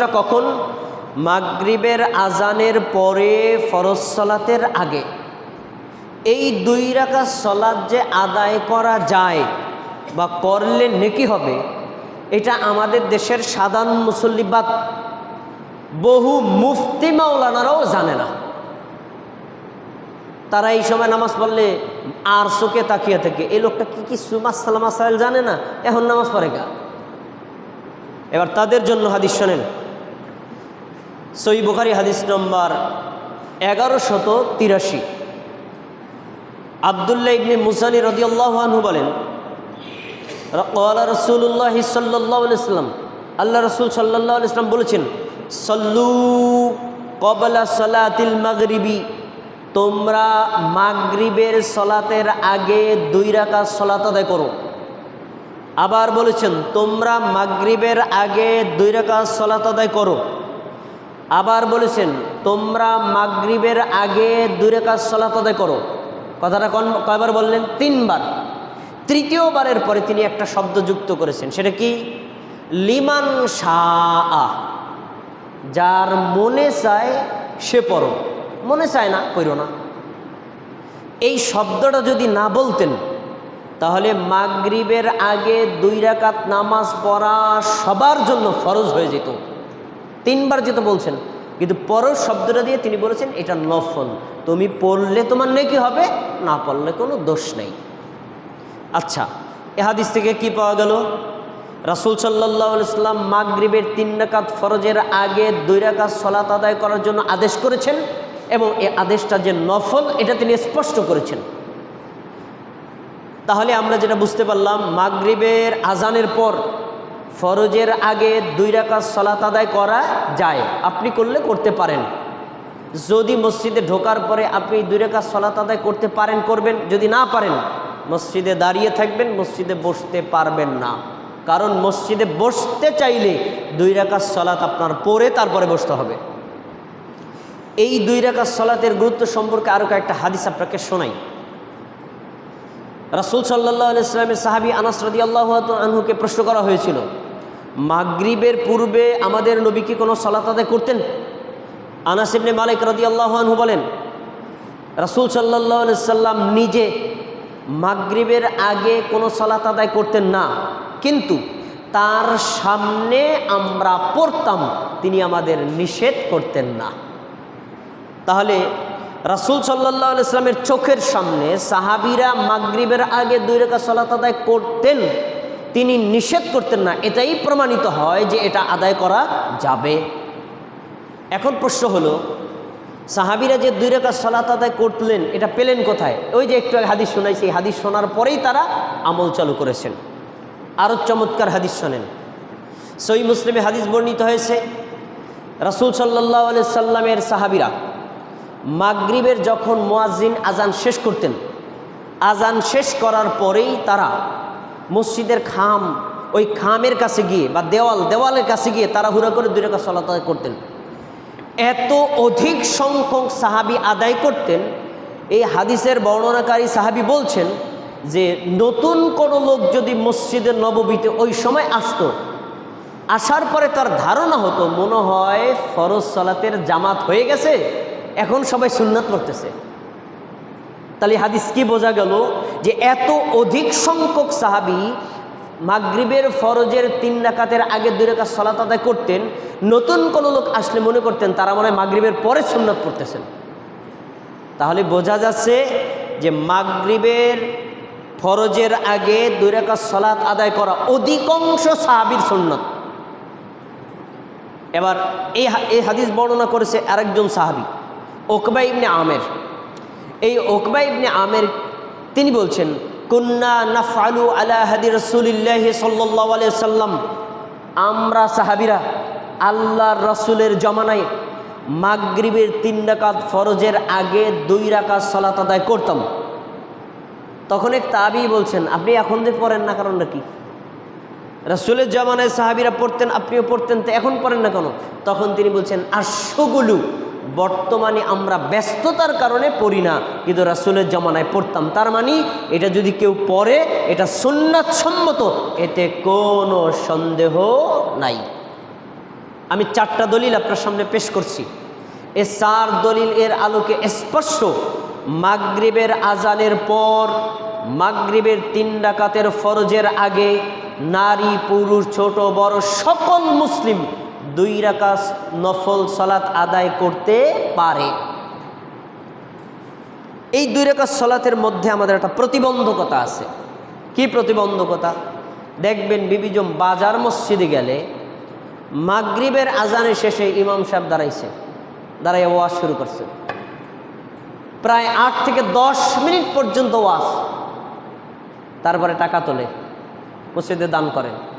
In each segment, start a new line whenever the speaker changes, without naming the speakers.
সলাদটা কখন? মাগরিবের আজানের পরে ফরজ সলাতের আগে। এই দুই রাকাত সলাদ যে আদায় করা যায় বা করলে নেকি হবে, এটা আমাদের দেশের সাধারণ মুসল্লিবাদ বহু মুফতি মাওলানারাও জানে না। তারা এই সময় নামাজ পড়লে আর চোখে তাকিয়ে থাকে, এই লোকটা কি কি সুমাসালাম আসাইল জানে না? এখন নামাজ পড়ে গা। এবার তাদের জন্য হাদিস শোনেন। সই বুখারি হাদিস নম্বর এগারো শত তিরাশি। আবদুল্লাহ ইবনে মুসানি রদিয়াল্লাহ আনহু বলেন রসুল্লাহ সাল্লাহ ইসলাম আল্লাহ রসুল সাল্লাহ ইসলাম বলেছেন, সল্লু কবলা সলাতিল মাগরিবি। তোমরা মাগরিবের সলাতের আগে দুই রাকাত সলাত আদায় করো। আবার বলেছেন, তোমরা মাগরিবের আগে দুই রাকাত সলাত আদায় করো। আবার বলেছেন, তোমরা মাগরিবের আগে দুই রাকাত সলাত আদায় করো। কথাটা কন, কয়বার বললেন? তিনবার। তৃতীয়বারের পরে তিনি একটা শব্দ যুক্ত করেছেন, সেটা কি? লিমান শাহ যার মনে চায় সে পড়ো। মনে চায় না কইরো না। এই শব্দটা যদি না বলতেন, তাহলে মাগরিবের আগে দুই রাকাত নামাজ পড়া সবার জন্য ফরজ হয়ে যেত। তিনবার যেতে বলছেন, কিন্তু পরের শব্দটা দিয়ে তিনি বলেছেন, এটা নফল। তুমি পড়লে তোমার নেকি হবে, না পড়লে কোনো দোষ নেই। আচ্ছা এহাদিস থেকে কি পাওয়া গেল? রাসুল সাল্লাহ ইসলাম মাগরিবের তিন রাকাত ফরজের আগে দুই সলাত আদায় করার জন্য আদেশ করেছেন এবং এই আদেশটা যে নফল, এটা তিনি স্পষ্ট করেছেন। তাহলে আমরা যেটা বুঝতে পারলাম, মাগরিবের আজানের পর ফরজের আগে দুই রাকাত সলাত আদায় করা যায়। আপনি করলে করতে পারেন। যদি মসজিদে ঢোকার পরে আপনি দুই রেখা সলাত আদায় করতে পারেন, করবেন। যদি না পারেন, মসজিদে দাঁড়িয়ে থাকবেন, মসজিদে বসতে পারবেন না। কারণ মসজিদে বসতে চাইলে দুই রেখা সলাত আপনার পরে তারপরে বসতে হবে। এই দুই রেখা সলাতের গুরুত্ব সম্পর্কে আরও কয়েকটা হাদিস আপনাকে শোনাই। রাসুল সাল্লাহ ইসলামের সাহাবি আনাস রদি আল্লাহ আনহুকে প্রশ্ন করা হয়েছিল, মাগরিবের পূর্বে আমাদের নবী কি কোনো সলাত আদায় করতেন? আনাস ইবনে মালিক রদি আল্লাহ আনহু বলেন, রাসুল সাল্লাহ সাল্লাম নিজে মাগরিবের আগে কোনো সলাত আদায় করতেন না, কিন্তু তার সামনে আমরা পড়তাম, তিনি আমাদের নিষেধ করতেন না। তাহলে রাসুল সাল্লাহ ইসলামের চোখের সামনে সাহাবিরা মাগরিবের আগে দুই রেখা সলাত আদায় করতেন। তিনি নিষেধ করতেন না। এটাই প্রমাণিত হয় যে এটা আদায় করা যাবে। এখন প্রশ্ন হলো, সাহাবিরা যে দুই রেখা সলাত আদায় করলেন, এটা পেলেন কোথায়? ওই যে একটু হাদিস শোনাইছি হাদিস শোনার পরেই তারা আমল চালু করেছেন। আরও চমৎকার হাদিস শোনেন। সই মুসলিমে হাদিস বর্ণিত হয়েছে, রাসুল সাল্লাহ সাল্লামের সাহাবিরা মাগরিবের যখন মোয়াজিন আজান শেষ করতেন আজান শেষ করার পরেই তারা মসজিদের খাম, ওই খামের কাছে গিয়ে বা দেওয়াল, দেওয়ালের কাছে গিয়ে তারা হুড়া করে দুই রেখা সলাত করতেন। এত অধিক সংখ্যক সাহাবি আদায় করতেন, এই হাদিসের বর্ণনাকারী সাহাবি বলছেন যে, নতুন কোনো লোক যদি মসজিদের নববীতে ওই সময় আসতো, আসার পরে তার ধারণা হতো, মনে হয় ফরজ সলাতের জামাত হয়ে গেছে এখন সবাই সুন্নাত করতেছে তাহলে হাদিস কি বোঝা গেল যে এত অধিক সংখ্যক সাহাবি মাগরিবের ফরজের তিন রাকাতের আগে দুই রেখা সলাত আদায় করতেন, নতুন কোনো লোক আসলে মনে করতেন তারা মনে হয় মাগরিবের পরে সুন্নত করতেছেন তাহলে বোঝা যাচ্ছে যে মাগরিবের ফরজের আগে দুই রেখা সলাত আদায় করা অধিকাংশ সাহাবির সুন্নত। এবার এই হাদিস বর্ণনা করেছে আরেকজন সাহাবি। ওকবা ইবনে আমের। এই ওকবা ইবনে আমের তিনি বলছেন, কুন্না নাফআলু আলা হাদি রসুলিল্লাহ সাল্লাহ সাল্লাম আমরা সাহাবিরা আল্লাহ রসুলের জমানায় মাগরিবের তিন রাকাত ফরজের আগে দুই রাকাত সলাত আদায় করতাম। তখন এক তাবি বলছেন, আপনি এখন যে পড়েন না কারণটা কি? রসুলের জমানায় সাহাবিরা পড়তেন, আপনিও পড়তেন, তো এখন পড়েন না কেন? তখন তিনি বলছেন আশ্বগুলু বর্তমানে আমরা ব্যস্ততার কারণে পড়ি না। কিন্তু রাসুলের জমানায় পড়তাম। তার মানে এটা যদি কেউ পড়ে, এটা সুন্নাত সম্মত এতে কোনো সন্দেহ নাই। আমি চারটা দলিল আপনার সামনে পেশ করছি। এ চার দলিল এর আলোকে স্পষ্ট। মাগরিবের আজানের পর, মাগরিবের তিন ডাকাতের ফরজের আগে নারী, পুরুষ, ছোট, বড় সকল মুসলিম দুই রাকাত নফল সালাত আদায় করতে পারে। এই দুই রেখার সলাতের মধ্যে আমাদের একটা প্রতিবন্ধকতা আছে। কি প্রতিবন্ধকতা? দেখবেন বিবিজম বাজার মসজিদে গেলে মাগরিবের আজানের শেষে ইমাম সাহেব দাঁড়াইছে। দাঁড়াই ওয়াজ শুরু করছে। প্রায় আট থেকে দশ মিনিট পর্যন্ত ওয়াজ। তারপরে টাকা তোলে, মসজিদে দান করেন।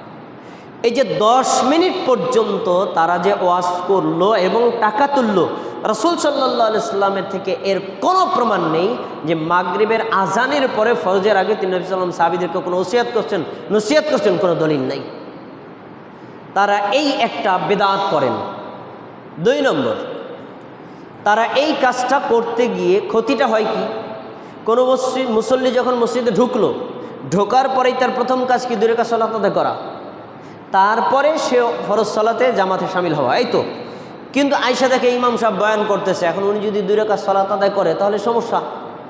এই যে দশ মিনিট পর্যন্ত তারা যে ওয়াজ করল এবং টাকা তুললো, রসুল সাল্লাহ ইসলামের থেকে এর কোনো প্রমাণ নেই যে মাগরিবের আজানের পরে ফরজের আগে তিনি নবী সাল্লাম সাহাবিদেরকে কোনো ওসিয়াত করছেন, নসিয়াত করছেন, কোনো দলিল নেই। তারা এই একটা বেদাত করেন। দুই নম্বর, তারা এই কাজটা করতে গিয়ে ক্ষতিটা হয় কি? কোনো মসজিদ মুসল্লি যখন মসজিদে ঢুকলো, ঢোকার পরেই তার প্রথম কাজ কি? দূরে কাজ সলাতে করা। তারপরে সে ফরজ সলাতে জামাতে সামিল হওয়া, এই তো। কিন্তু আয়সা দেখে ইমাম সাহেব বয়ান করতেছে, এখন উনি যদি দুই রেখা সলাত আদায় করে, তাহলে সমস্যা।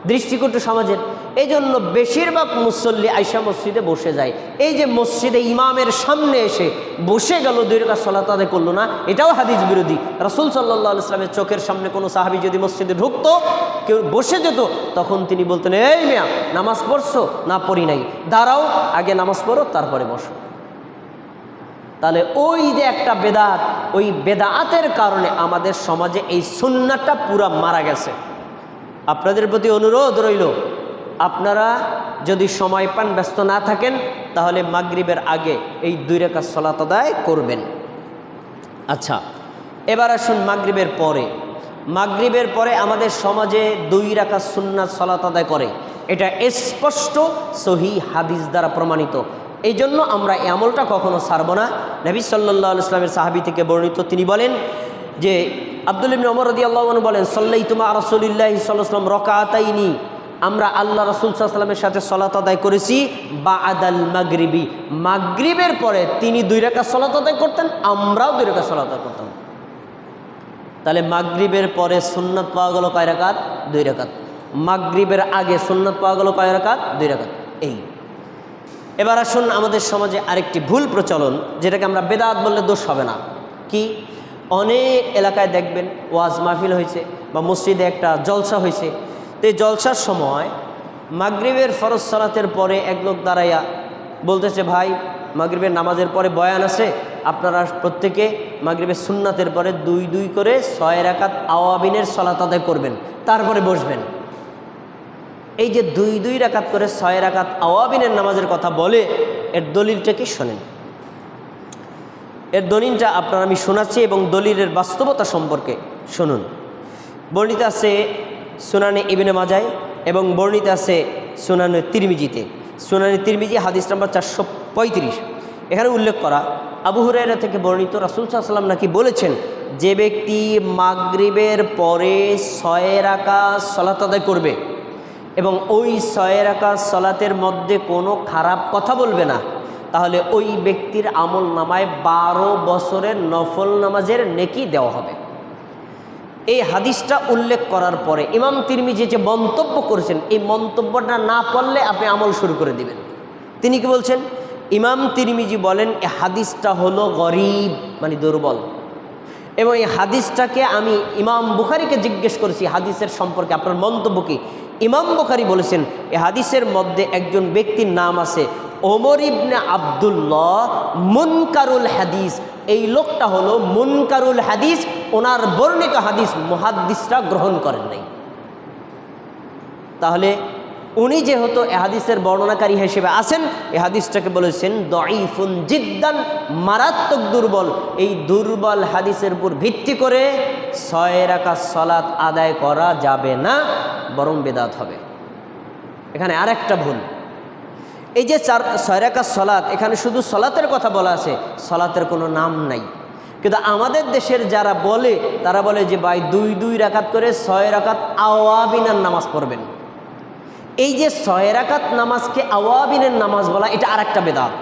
দৃষ্টিকটু সমাজের। এই জন্য বেশিরভাগ মুসল্লি আয়সা মসজিদে বসে যায়। এই যে মসজিদে ইমামের সামনে এসে বসে গেল, দুই রেখা সলাত আদায় করল না, এটাও হাদিস বিরোধী। রাসুল সাল্লাহ ইসলামের চোখের সামনে কোনো সাহাবি যদি মসজিদে ঢুকতো, কেউ বসে যেত, তখন তিনি বলতেন, এই মেয়া, নামাজ পড়ছো? না, পড়ি নাই। দাঁড়াও, আগে নামাজ পড়ো, তারপরে বসো। তাহলে ওই যে একটা বেদাত, ওই বেদাতের কারণে আমাদের সমাজে এই সুন্নাটা পুরা মারা গেছে। আপনাদের প্রতি অনুরোধ রইল, আপনারা যদি সময় পান, ব্যস্ত না থাকেন, তাহলে মাগরিবের আগে এই দুই রেখা সলাত আদায় করবেন। আচ্ছা এবার আসুন মাগরিবের পরে। মাগরিবের পরে আমাদের সমাজে দুই রাখা সুন্নাত সলাত আদায় করে। এটা স্পষ্ট সহি হাদিস দ্বারা প্রমাণিত। এই জন্য আমরা এই আমলটা কখনো ছাড়ব না। নবী সাল্লাহ ইসলামের সাহাবি থেকে বর্ণিত তিনি বলেন যে, আব্দুল ইবিন অমর রদি আল্লাহ বলেন সাল্লাই তুমা রসুলিল্লাহ সাল্লাম রকাতাইনি। আমরা আল্লাহ রসুল সাল্লামের সাথে সলাত আদায় করেছি। বা আদাল মাগরিবি। মাগরিবের পরে তিনি দুই রেখা সলাত আদায় করতেন, আমরাও দুই রেখা সলাত আদায় করতাম। তাহলে মাগরিবের পরে সুন্নত পাওয়া গেল কয় রাকাত দুই রাকাত মাগরিবের আগে সুন্নত পাওয়া গেল কয় রাকাত দুই রাকাত এই। এবার আসুন আমাদের সমাজে আরেকটি ভুল প্রচলন, যেটাকে আমরা বেদাত বললে দোষ হবে না। কি? অনেক এলাকায় দেখবেন ওয়াজ মাহফিল হয়েছে বা মসজিদে একটা জলসা হয়েছে। তো এই জলসার সময় মাগরিবের ফরজ সালাতের পরে এক লোক দাঁড়াইয়া বলতেছে, ভাই, মাগরিবের নামাজের পরে বয়ান আছে? আপনারা প্রত্যেকে মাগরিবের সুন্নাতের পরে দুই দুই করে ছয় রাকাত আওয়াবিনের সলাত আদায় করবেন। তারপরে বসবেন। এই যে দুই দুই রাকাত করে ছয় রাকাত আওয়াবিনের নামাজের কথা বলে, এর দলিলটা কি শোনেন? এর দলিলটা আপনার আমি শোনাচ্ছি এবং দলিলের বাস্তবতা সম্পর্কে শুনুন। বর্ণিত আছে সুনানে ইবিনে মাজায় এবং বর্ণিত আছে সুনানে তিরমিজিতে। সুনানি তিরমিজি হাদিস নাম্বার চারশো পঁয়ত্রিশ। এখানে উল্লেখ করা, আবু হুরাইরা থেকে বর্ণিত রাসুল সাল্লাম নাকি বলেছেন, যে ব্যক্তি মাগরিবের পরে ছয় রাকা সলাত আদায় করবে এবং ওই ছয় রাকা সলাতের মধ্যে কোনো খারাপ কথা বলবে না। তাহলে ওই ব্যক্তির আমল নামায় বারো বছরের নফল নামাজের নেকি দেওয়া হবে। এই হাদিসটা উল্লেখ করার পরে ইমাম তিরমি যে মন্তব্য করেছেন, এই মন্তব্যটা না পড়লে আপনি আমল শুরু করে দিবেন। তিনি কি বলছেন? ইমাম তিরমিজি বলেন, এ হাদিসটা হলো গরিব মানে দুর্বল। এবং এই হাদিসটাকে আমি ইমাম বুখারিকে জিজ্ঞেস করেছি, হাদিসের সম্পর্কে আপনার মন্তব্য কি? ইমাম বুখারি বলেছেন, এ হাদিসের মধ্যে একজন ব্যক্তির নাম আছে ওমর ইবনে আবদুল্লাহ মুনকারুল হাদিস। এই লোকটা হলো মুনকারুল হাদিস, ওনার বর্ণিত হাদিস মহাদিসরা গ্রহণ করেন নাই। তাহলে উনি যেহেতু এহাদিসের বর্ণনাকারী হিসেবে আছেন এহাদিসটাকে হাদিসটাকে বলেছেন, দঈফুন জিদ্দান, মারাত্মক দুর্বল। এই দুর্বল হাদিসের উপর ভিত্তি করে ছয় রাকা সলাৎ আদায় করা যাবে না, বরং বেদাত হবে। এখানে আরেকটা ভুল। এই যে চার, ছয় রাকা সলাৎ এখানে শুধু সলাতের কথা বলা আছে, সলাতের কোনো নাম নাই। কিন্তু আমাদের দেশের যারা বলে, তারা বলে যে, ভাই, দুই দুই রাকাত করে ছয় রাকাত আওয়াবিনার নামাজ পড়বেন। এই যে ছয় রাকাত নামাজকে আওয়াবিনের নামাজ বলা, এটা আর একটা বেদাত।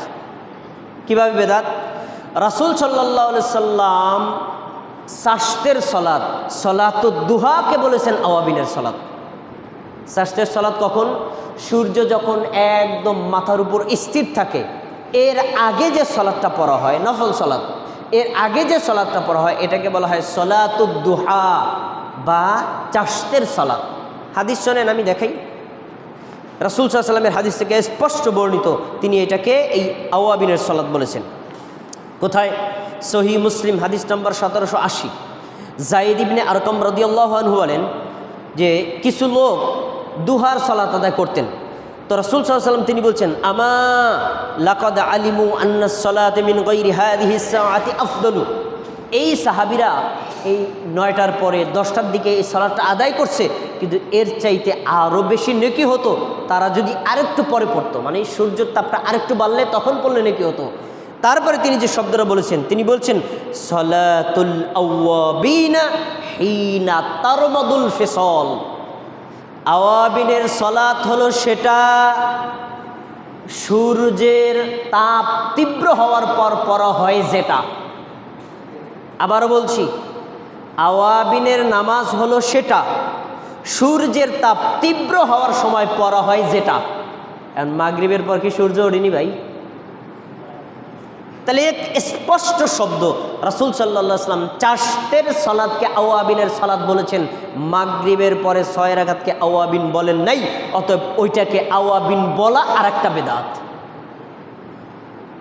কীভাবে বেদাত? রাসুল সাল্লাহ সাল্লাম সাস্তের সলাদ সলাত দুহাকে বলেছেন আওয়াবিনের সলাদ সাস্তের সলাদ কখন? সূর্য যখন একদম মাথার উপর স্থির থাকে, এর আগে যে সলাদটা পড়া হয়, নফল সলাদ এর আগে যে সলাদটা পড়া হয়, এটাকে বলা হয় সলাতুদ্দুহা বা চাষতের সলাদ হাদিস শোনেন, আমি দেখাই। রাসুল সাল্লামের হাদিস থেকে স্পষ্ট বর্ণিত তিনি এটাকে এই আওয়াবিনের সলাদ বলেছেন। কোথায়? সহি মুসলিম হাদিস নম্বর সতেরোশো আশি। জাইদ ইবনে আরকম রদিয়াল্লাহ আনহু বলেন যে কিছু লোক দুহার সলাত আদায় করতেন। তো রসুল সাল্লাম তিনি বলছেন, আমা লাকদ আলিমু আফদলু। এই সাহাবিরা এই নয়টার পরে দশটার দিকে এই সলাটটা আদায় করছে, কিন্তু এর চাইতে আরও বেশি নেকি হতো তারা যদি আরেকটু পরে পড়তো মানে সূর্যের তাপটা আরেকটু বাড়লে তখন পড়লে নেকি হতো। তারপরে তিনি যে শব্দটা বলেছেন, তিনি বলছেন, সলাতুল তারমাদুল ফেসল। আওয়াবিনের সলাত হলো সেটা সূর্যের তাপ তীব্র হওয়ার পর পরা হয় যেটা। আবারও বলছি, আওয়াবিনের নামাজ হলো সেটা। সূর্যের তাপ তীব্র হওয়ার সময় পড়া হয় যেটা। এখন মাগরিবের পর কি সূর্য ওঠেনি ভাই? তাহলে এক স্পষ্ট শব্দ রাসুল সাল্লাহ আসলাম চাষতের সলাদকে আওয়াবিনের সলাদ বলেছেন, মাগরিবের পরে ছয় রাগাতকে আওয়াবিন বলেন নাই, অতএব ওইটাকে আওয়াবিন বলা আর একটা বেদাত।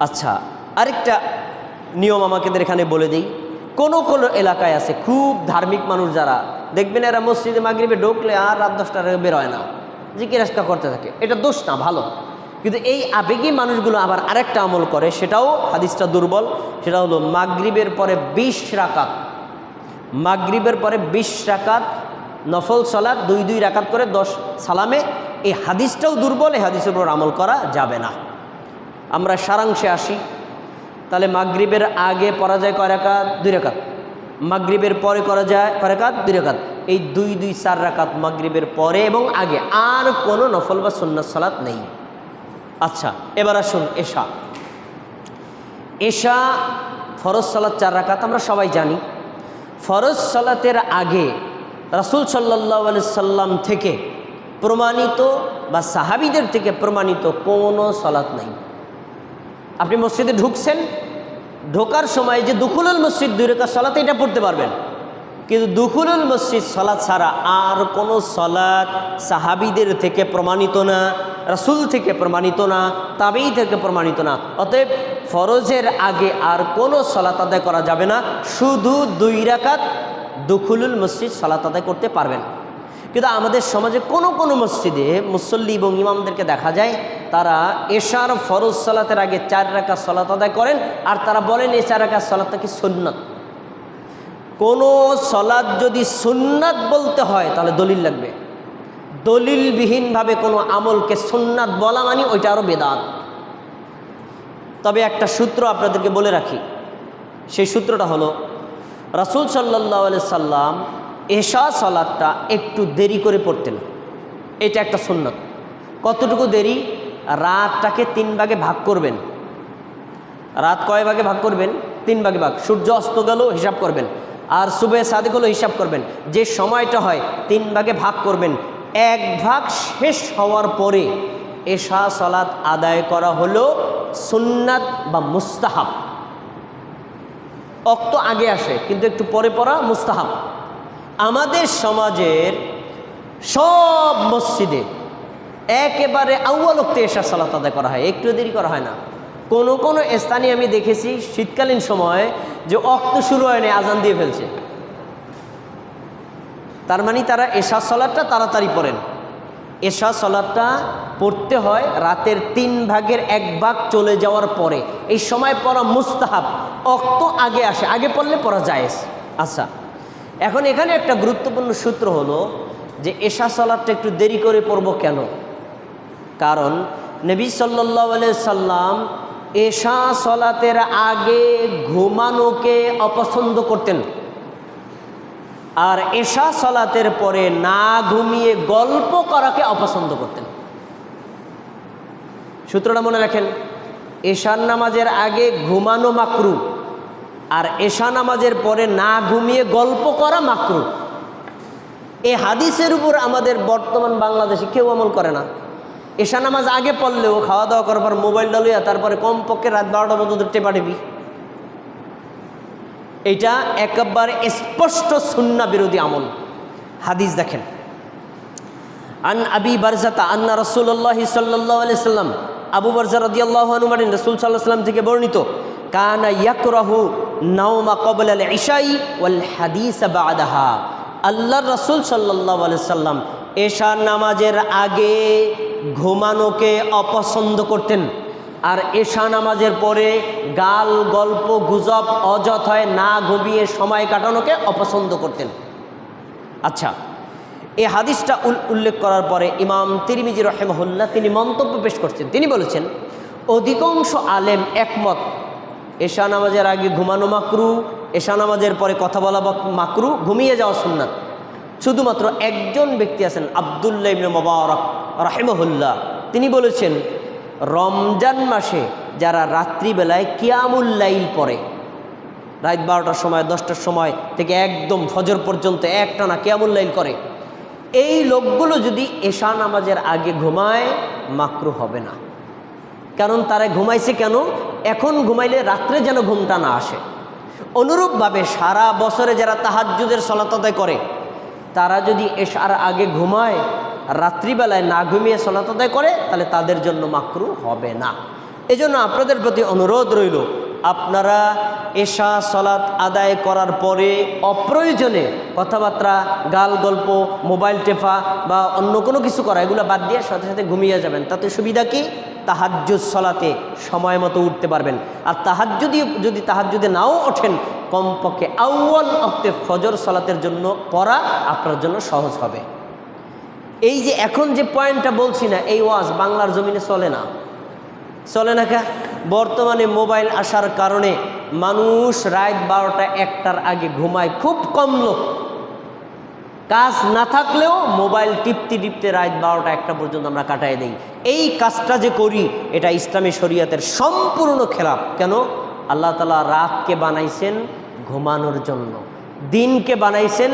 আচ্ছা আরেকটা নিয়ম আমাদের এখানে বলে দিই। কোনো কোনো এলাকায় আছে, খুব ধার্মিক মানুষ যারা দেখবেন এরা মসজিদে মাগরিবে ঢুকলে আর রাত দশটার বেরোয় না। জিজ্ঞাসা করতে থাকে। এটা দোষ না, ভালো। কিন্তু এই আবেগী মানুষগুলো আবার আরেকটা আমল করে, সেটাও হাদিসটা দুর্বল। সেটা হলো মাগরিবের পরে বিশ রাকাত। মাগরিবের পরে বিশ রাকাত নফল সলাদ দুই দুই রাকাত করে দশ সালামে। এই হাদিসটাও দুর্বল, এই হাদিসের উপর আমল করা যাবে না। আমরা সারাংশে আসি। তাহলে মাগরিবের আগে পরাজয় কয় দুই রাকাত। মাগরিবের পরে করা যায়, কয় রাকাত? দুই রাকাত। এই দুই দুই, চার রাকাত মাগরিবের পরে এবং আগে। আর কোনো নফল বা সুন্নাত সালাত নেই। আচ্ছা এবার আসুন এশা। এশা, ফরজ সালাত চার রাকাত আমরা সবাই জানি। ফরজ সালাতের আগে রাসুল সাল্লাহ সাল্লাম থেকে প্রমাণিত বা সাহাবিদের থেকে প্রমাণিত কোনো সলাৎ নাই। আপনি মসজিদে ঢুকছেন ঢোকার সময় যে দুখুলুল মসজিদ দুই রেখা সলাত এটা পড়তে পারবেন। কিন্তু দুখুলুল মসজিদ সলাৎ ছাড়া আর কোনো সলাৎ সাহাবিদের থেকে প্রমাণিত না, রাসুল থেকে প্রমাণিত না তাবেই থেকে প্রমাণিত না। অতএব ফরজের আগে আর কোনো সলাত আদায় করা যাবে না, শুধু দুই রাকাত দুখুলুল মসজিদ সলাত আদায় করতে পারবেন। কিন্তু আমাদের সমাজে কোনো কোনো মসজিদে মুসল্লি এবং ইমামদেরকে দেখা যায়, তারা এশার ফরজ সলাতের আগে চার রাখা সলাত আদায় করেন আর তারা বলেন এই চার রাখা সলাতটা কি সুন্নত। কোনো সলাদ যদি সুন্নাত বলতে হয়, তাহলে দলিল লাগবে। দলিলবিহীনভাবে কোনো আমলকে সুন্নাত বলা মানে ওইটা আরও বেদাত। তবে একটা সূত্র আপনাদেরকে বলে রাখি, সেই সূত্রটা হলো, রাসুল সাল্লাহ সাল্লাম এশা সলাদটা একটু দেরি করে পড়তেন। এটা একটা সুন্নত। কতটুকু দেরি? রাতটাকে তিন ভাগে ভাগ করবেন। রাত কয় ভাগে ভাগ করবেন? তিন ভাগে ভাগ। সূর্য অস্ত গেল, হিসাব করবেন। আর সুবে সাদেক হলো, হিসাব করবেন। যে সময়টা হয়, তিন ভাগে ভাগ করবেন। এক ভাগ শেষ হওয়ার পরে এশা সলাৎ আদায় করা হলো সুন্নাত বা মুস্তাহাব। অক্ত আগে আসে, কিন্তু একটু পরে পড়া মুস্তাহাব। আমাদের সমাজের সব মসজিদে একেবারে আউ্বালক্তে এসা সালাত আদায় করা হয়। একটু দেরি করা হয় না। কোনো কোনো স্থানে আমি দেখেছি শীতকালীন সময়ে যে অক্ত শুরু হয়নি আজান দিয়ে ফেলছে। তার মানে তারা এশা সলাদটা তাড়াতাড়ি পড়েন। এশা সলাদটা পড়তে হয় রাতের তিন ভাগের এক ভাগ চলে যাওয়ার পরে। এই সময় পড়া মুস্তাহাব, অক্ত আগে আসে। আগে পড়লে পড়া যায় আচ্ছা এখন এখানে একটা গুরুত্বপূর্ণ সূত্র হলো যে এশা সলাদটা একটু দেরি করে পড়ব কেন? কারণ নবী সাল্লাহ সাল্লাম এশা সলাতের আগে ঘুমানোকে অপছন্দ করতেন। আর এশা সলাতের পরে না ঘুমিয়ে গল্প করাকে অপছন্দ করতেন। সূত্রটা মনে রাখেন, এশার নামাজের আগে ঘুমানো মাকরু। আর এশা নামাজের পরে না ঘুমিয়ে গল্প করা মাকরু। এই হাদিসের উপর আমাদের বর্তমান বাংলাদেশে কেউ আমল করে না। এশা নামাজ আগে পড়লেও খাওয়া দাওয়া করার পর মোবাইলটা লইয়া তারপরে কমপক্ষে রাত বারোটা পর্যন্ত টেপা টেপি। এটা একেবারে স্পষ্ট সুন্না বিরোধী আমল। হাদিস দেখেন। আন আবি বারজাতা আন্না রসুল্লাহ সাল্লাহ সাল্লাম, আবু বারজা রদিয়াল্লাহ আনুমানিন রসুল সাল্লাহ সাল্লাম থেকে বর্ণিত, কানা ইয়াকরাহু নাওমা কবল আল ইশাই ওয়াল হাদিস বাদাহা। আল্লাহ রসুল সাল্লাহ সাল্লাম এশা নামাজের আগে ঘুমানোকে অপছন্দ করতেন আর এশা নামাজের পরে গাল, গল্প, গুজব অযথায় না ঘুমিয়ে সময় কাটানোকে অপছন্দ করতেন। আচ্ছা এই হাদিসটা উল- উল্লেখ করার পরে ইমাম তিরমিজি রহেমহল্লা তিনি মন্তব্য পেশ করছেন। তিনি বলেছেন, অধিকাংশ আলেম একমত এশা নামাজের আগে ঘুমানো মাকরু, এশা নামাজের পরে কথা বলা মাকরু, ঘুমিয়ে যাওয়া সুন্নাত। শুধুমাত্র একজন ব্যক্তি আছেন আবদুল্লাহ ইবনে মোবারক, রাহেমহুল্লাহ। তিনি বলেছেন, রমজান মাসে যারা রাত্রিবেলায় কিয়ামুল্লাইল পড়ে, রাত বারোটার সময়, দশটার সময় থেকে একদম ফজর পর্যন্ত একটানা কেয়ামুল্লাইল করে, এই লোকগুলো যদি এশা নামাজের আগে ঘুমায়, মাকরু হবে না। কারণ তারা ঘুমাইছে কেন? এখন ঘুমাইলে রাত্রে যেন ঘুমটা না আসে। অনুরূপভাবে সারা বছরে যারা তাহাজ্জুদের সলাত আদায় করে, তারা যদি এশার আগে ঘুমায়, রাত্রিবেলায় না ঘুমিয়ে সলাত আদায় করে, তাহলে তাদের জন্য মাকরু হবে না। এজন্য আপনাদের প্রতি অনুরোধ রইল, আপনারা এশা সলাৎ আদায় করার পরে অপ্রয়োজনে কথাবার্তা গাল গল্প মোবাইল টেফা বা অন্য কোনো কিছু করা, এগুলো বাদ দিয়ে সাথে সাথে ঘুমিয়ে যাবেন। তাতে সুবিধা কি? তাহাজ্জুদ সলাতে সময় মতো উঠতে পারবেন। আর তাহাজ্জুদি যদি তাহাজ্জুদে নাও ওঠেন, কমপক্ষে আউ্য়াল অক্তে ফজর সলাতের জন্য পড়া আপনার জন্য সহজ হবে। এই যে এখন যে পয়েন্টটা বলছি না, এই ওয়াজ বাংলার জমিনে চলে না। চলে না কা? বর্তমানে মোবাইল আসার কারণে মানুষ রাত বারোটা একটার আগে ঘুমায়, খুব কম লোক। কাজ না থাকলেও মোবাইল টিপতে টিপতে রাত বারোটা একটা পর্যন্ত আমরা কাটাই দিই। এই কাজটা যে করি, এটা ইসলামী শরীয়তের সম্পূর্ণ খেলাপ। কেন? আল্লাহ তালা রাতকে বানাইছেন ঘুমানোর জন্য। দিনকে বানাইছেন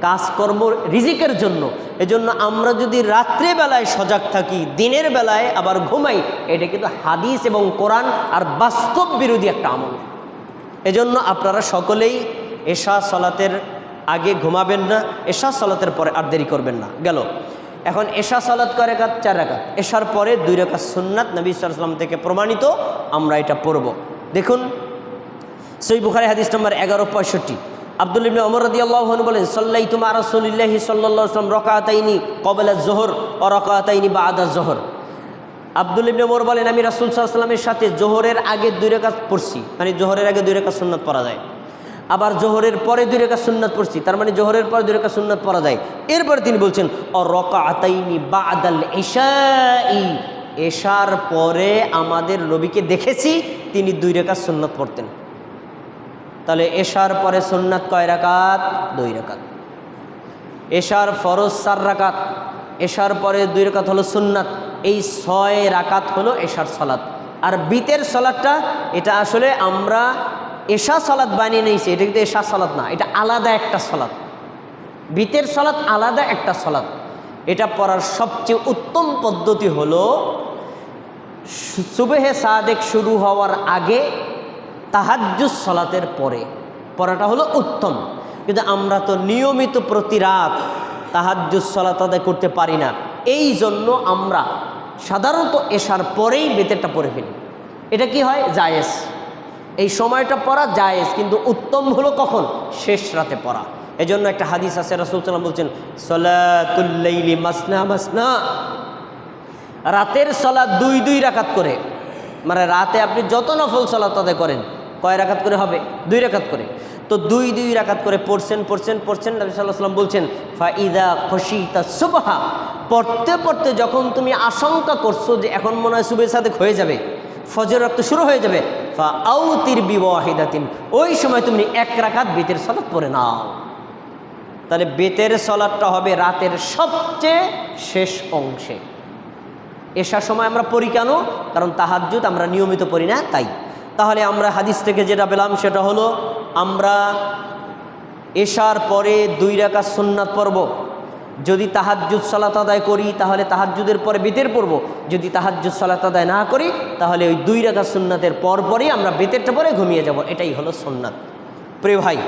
কাজকর্ম রিজিকের জন্য। এজন্য আমরা যদি রাত্রেবেলায় সজাগ থাকি, দিনের বেলায় আবার ঘুমাই, এটা কিন্তু হাদিস এবং কোরআন আর বাস্তব বিরোধী একটা আমল। এজন্য আপনারা সকলেই এশা সলাতের আগে ঘুমাবেন না এশা সলাতের পরে আর দেরি করবেন না। গেল। এখন এশা সলাত করে একাত চার রেখাত এশার পরে দুই রেখা সুন্নাত নবী সাল্লাম থেকে প্রমাণিত, আমরা এটা পড়ব। দেখুন সই বুখারি হাদিস নম্বর এগারো পঁয়ষট্টি। আব্দুল ইবনে ওমর রাদিয়াল্লাহু আনহু বলেন সাল্লাই তুমা রাসূলুল্লাহি ওয়াসাল্লাম রাকাতাইনি ক্বাবলা যোহর ও রাকাতাইনি বাদা যোহর। আব্দুল ইবনে ওমর বলেন, আমি রাসূল ওয়াসাল্লামের সাথে জোহরের আগে দুই রাকাত পড়ছি। মানে জোহরের আগে দুই রাকাত সুন্নাত পড়া যায়। আবার জোহরের পরে দুই রেখা সুন্নাত পড়ছি, তার মানে জোহরের পরে দুই রেখা সুন্নাত পড়া যায়। এরপরে তিনি বলছেন অ রকা আতাইনি বাদাল এশাই এশার পরে আমাদের নবীকে দেখেছি, তিনি দুই রেখা সুন্নাত পড়তেন। তাহলে এশার পরে সুন্নাত কয় রাকাত? দুই রাকাত। এশার ফরজ চার রাকাত। এশার পরে দুই রাকাত হলো সুন্নাত। এই ছয় রাকাত হলো এশার সলাত। আর বিতের সলাদটা এটা আসলে আমরা এশা সলাদ বানিয়ে নিয়েছে, এটা কিন্তু এশা সলাদ না, এটা আলাদা একটা সলাদ বিতের সলাদ আলাদা একটা সলাদ এটা পড়ার সবচেয়ে উত্তম পদ্ধতি হলো, সুবেহে সাদেক শুরু হওয়ার আগে তাহাজ্জুদ সলাতের পরে। পড়াটা হলো উত্তম। কিন্তু আমরা তো নিয়মিত প্রতি রাত তাহাজ্জুদ সলাত আদায় করতে পারি না। এই জন্য আমরা সাধারণত এশার পরেই বেতেরটা পড়ে ফেলি। এটা কি হয়? জায়েজ। এই সময়টা পড়া জায়েজ, কিন্তু উত্তম হলো কখন? শেষ রাতে পড়া। এজন্য একটা হাদিস আছে, রাসুল সাল্লাম বলছেন সলাতুল্লাইলি মাসনা মাসনা। রাতের সলাদ দুই দুই রাকাত করে। মানে রাতে আপনি যত নফল সলাত আদায় করেন, কয় রাকাত করে হবে? দুই রাকাত করে। তো দুই দুই রাকাত করে পড়ছেন পড়ছেন পড়ছেন, নবী সাল্লাহ সাল্লাম বলছেন, ফাইদা খসিতা সুবাহা। পড়তে পড়তে যখন তুমি আশঙ্কা করছ যে এখন মনে হয় সুবের সাথে হয়ে যাবে ফজর রক্ত শুরু হয়ে যাবে ফা বিবাহিদাতিন ওই সময় তুমি এক রাকাত বেতের সলাৎ পড়ে নাও। তাহলে বেতের সলাৎটা হবে রাতের সবচেয়ে শেষ অংশে। এসার সময় আমরা পড়ি কেন? কারণ তাহাজ্জুদ আমরা নিয়মিত পড়ি না, তাই। তাহলে আমরা হাদিস থেকে যেটা পেলাম সেটা হলো, আমরা এশার পরে দুই রাখা সুন্নাত পড়ব। যদি তাহাজ্জুদ সালাত আদায় করি, তাহলে তাহাজ্জুদের পরে বেতের পড়ব। যদি তাহাজ্জুদ সালাত আদায় না করি, তাহলে ওই দুই রাখা সুন্নাতের পর পরই আমরা বেতেরটা পরে ঘুমিয়ে যাব। এটাই হলো সুন্নাত। প্রে ভাই,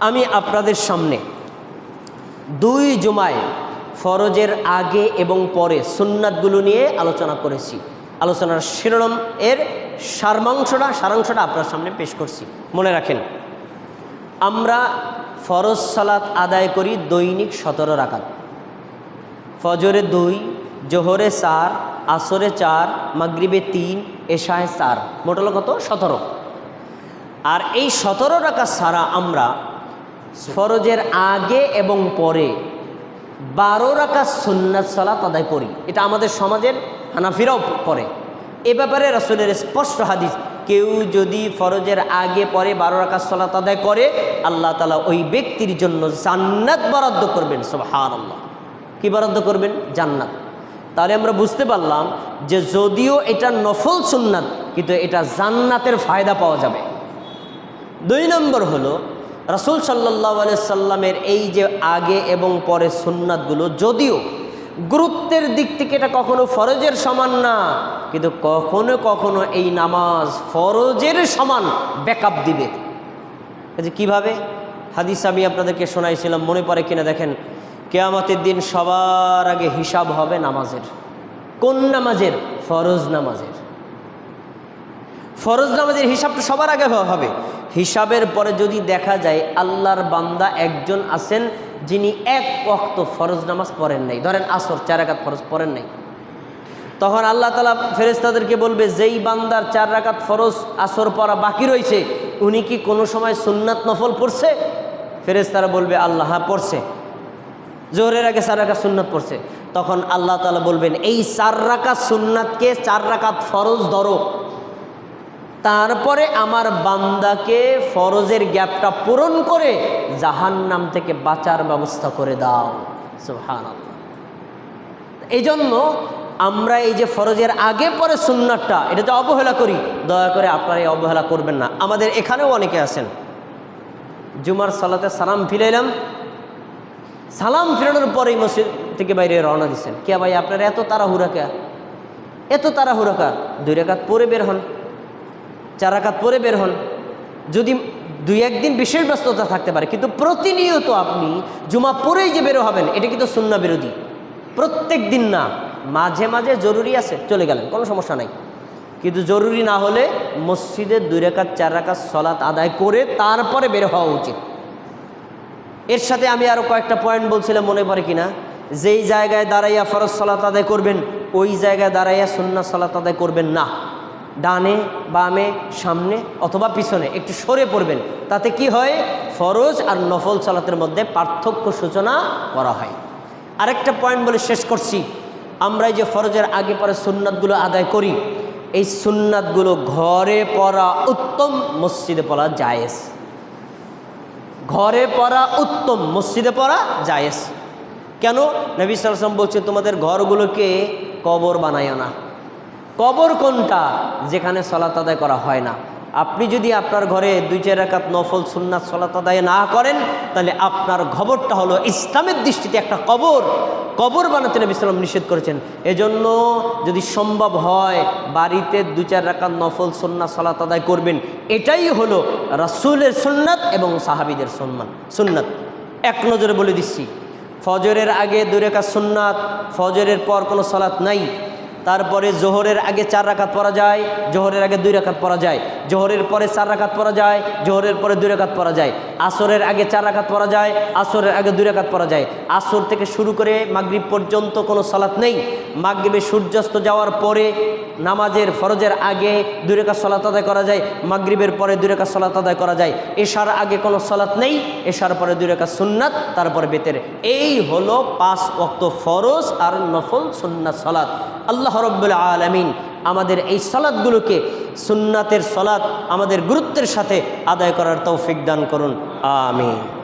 আমি আপনাদের সামনে দুই জুমায় ফরজের আগে এবং পরে সুন্নাতগুলো নিয়ে আলোচনা করেছি। আলোচনার শিরোনাম এর সারমাংশটা সারাংশটা আপনার সামনে পেশ করছি। মনে রাখেন, আমরা ফরজ সালাত আদায় করি দৈনিক সতেরো রাকাত। ফজরে দুই, জোহরে চার, আসরে চার, মাগরিবে তিন, এশায় চার মোট হলো কত? সতেরো। আর এই সতেরো রাকাত ছাড়া আমরা ফরজের আগে এবং পরে বারো রাকাত সুন্নাত সালাত আদায় করি। এটা আমাদের সমাজের হানাফিরাও করে এ ব্যাপারে রাসুলের স্পষ্ট হাদিস কেউ যদি ফরজের আগে পরে বারো রাকাত সালাত আদায় করে, আল্লাহ তালা ওই ব্যক্তির জন্য জান্নাত বরাদ্দ করবেন সুবহান আল্লাহ কী বরাদ্দ করবেন? জান্নাত। তাহলে আমরা বুঝতে পারলাম যে যদিও এটা নফল সুন্নাত, কিন্তু এটা জান্নাতের ফায়দা পাওয়া যাবে। দুই নম্বর হলো, রাসুল সাল্লাহ সাল্লামের এই যে আগে এবং পরে সুন্নাতগুলো, যদিও গুরুত্বের দিক থেকে এটা কখনো ফরজের সমান না, কিন্তু কখনো কখনো এই নামাজ ফরজের সমান ব্যাকআপ দিবে। যে কীভাবে? হাদিস আমি আপনাদেরকে শোনাইছিলাম, মনে পড়ে কিনা দেখেন, কেয়ামতের দিন সবার আগে হিসাব হবে নামাজের। কোন নামাজের? ফরজ নামাজের। ফরজ নামাজের হিসাবটা সবার আগে হবে। হিসাবের পরে যদি দেখা যায় আল্লাহর বান্দা একজন আছেন যিনি এক ওয়াক্ত ফরজ নামাজ পড়েন নাই, ধরেন আসর চার রাকাত ফরজ পড়েন নাই, তখন আল্লাহ তালা ফেরেস্তাদেরকে বলবে, যেই বান্দার চার রাকাত ফরজ আসর পড়া বাকি রয়েছে, উনি কি কোনো সময় সুন্নাত নফল পড়ছে? ফেরেস্তারা বলবে, আল্লাহ হ্যাঁ পড়ছে। জোহরের আগে চার রাকাত সুন্নাত পড়ছে। তখন আল্লাহ তালা বলবেন, এই চার রাকাত সুন্নাতকে চার রাকাত ফরজ ধরো। তারপরে আমার বান্দাকে ফরজের গ্যাপটা পূরণ করে জাহান্নাম থেকে বাঁচার ব্যবস্থা করে দাও। সুহান এই জন্য আমরা এই যে ফরজের আগে পরে সুন্নাতটা, এটা যে অবহেলা করি, দয়া করে আপনারা এই অবহেলা করবেন না। আমাদের এখানেও অনেকে আছেন। জুমার সালাতে সালাম ফিরাইলাম। সালাম ফিরানোর পরেই মসজিদ থেকে বাইরে রওনা দিচ্ছেন কে ভাই, আপনারা এত তাড়াহুড়া কে? এত তাড়াহুড়া কা? দুই রেখাত পরে বের হন। চার রাকাত পরে বের হন। যদি দুই একদিন বিশেষ ব্যস্ততা থাকতে পারে, কিন্তু প্রতিনিয়ত আপনি জুমা পরেই যে বেরো হবেন, এটা কিন্তু শূন্য বিরোধী। প্রত্যেক দিন না, মাঝে মাঝে জরুরি আছে, চলে গেলেন, কোনো সমস্যা নাই। কিন্তু জরুরি না হলে মসজিদে দুই রেখাত চার রাকাত সলাৎ আদায় করে তারপরে বের হওয়া উচিত। এর সাথে আমি আরও কয়েকটা পয়েন্ট বলছিলাম, মনে পড়ে কিনা? যেই জায়গায় দাঁড়াইয়া ফরজ সলাত আদায় করবেন, ওই জায়গায় দাঁড়াইয়া সুন্না সলাত আদায় করবেন না। ডানে, বামে, সামনে অথবা পিছনে একটু সরে পড়বেন। তাতে কি হয়? ফরজ আর নফল সালাতের মধ্যে পার্থক্য সূচনা করা হয়। আরেকটা পয়েন্ট বলে শেষ করছি। আমরা এই যে ফরজের আগে পরে সুন্নাতগুলো আদায় করি, এই সুন্নাতগুলো ঘরে পড়া উত্তম, মসজিদে পড়া জায়েজ। ঘরে পড়া উত্তম, মসজিদে পড়া জায়েজ। কেন? নবী সালাম বলছে, তোমাদের ঘরগুলোকে কবর বানায় না। কবর কোনটা? যেখানে সলাত আদায় করা হয় না। আপনি যদি আপনার ঘরে দুই, চার রাকাত নফল, সুন্নাত সলাত আদায় না করেন, তাহলে আপনার খবরটা হলো ইসলামের দৃষ্টিতে একটা কবর। কবর বানাতে নবী সালাম নিষেধ করেছেন। এজন্য যদি সম্ভব হয় বাড়িতে দু চার রাকাত নফল, সুন্নাত সলাত আদায় করবেন, এটাই হলো রাসূলের সুন্নাত এবং সাহাবিদের সম্মান। সুন্নাত। এক নজরে বলে দিচ্ছি, ফজরের আগে দুই রেখা সুন্নাত, ফজরের পর কোনো সলাৎ নাই। তারপরে জোহরের আগে চার রাখাত পরা যায় জোহরের আগে দুই রাখাত পরা যায়। জোহরের পরে চার রাকাত পরা যায়, জোহরের পরে দুই রাকাত পরা যায়। আসরের আগে চার রাকাত পরা যায়, আসরের আগে দুই রাকাত পরা যায়। আসর থেকে শুরু করে মাগরিব পর্যন্ত কোনো সলাৎ নেই। মাগরিবে সূর্যাস্ত যাওয়ার পরে নামাজের ফরজের আগে দুই রেখা সলাত আদায় করা যায়, মাগরিবের পরে দুই রেখা সলাত আদায় করা যায়। এশার আগে কোনো সলাৎ নেই, এশার পরে দুই রেখা সুন্নাত, তারপরে বেতের। এই হলো পাঁচ অক্ত ফরজ আর নফল সুন্নাত সলাৎ আল্লাহ রব্বুল আলমিন আমাদের এই সলাদগুলোকে সুন্নাতের সলাদ আমাদের গুরুত্বের সাথে আদায় করার তৌফিক দান করুন আমিন।